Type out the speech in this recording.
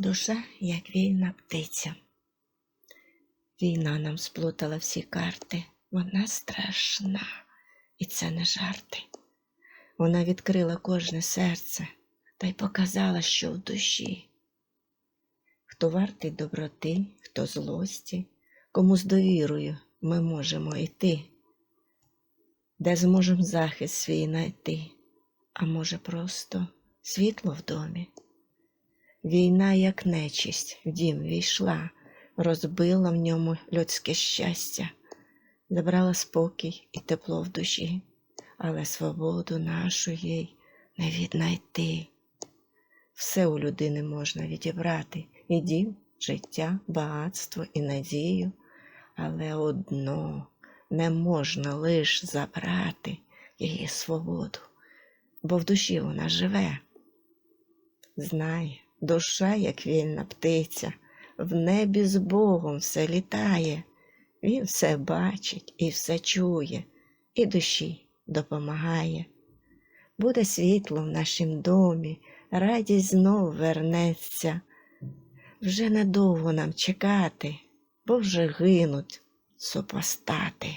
Душа, як вільна птиця. Війна нам сплутала всі карти. Вона страшна, і це не жарти. Вона відкрила кожне серце та й показала, що в душі. Хто вартий доброти, хто злості, кому з довірою ми можемо йти, де зможемо захист свій знайти, а може, просто світло в домі. Війна, як нечисть, в дім війшла, розбила в ньому людське щастя, забрала спокій і тепло в душі, але свободу нашу їй не віднайти. Все у людини можна відібрати і дім, життя, багатство і надію, але одно не можна лиш забрати її свободу, бо в душі вона живе. Знай, душа, як вільна птиця, в небі з Богом все літає, Він все бачить і все чує, і душі допомагає. Буде світло в нашім домі, радість знов вернеться. Вже недовго нам чекати, бо вже гинуть супостати.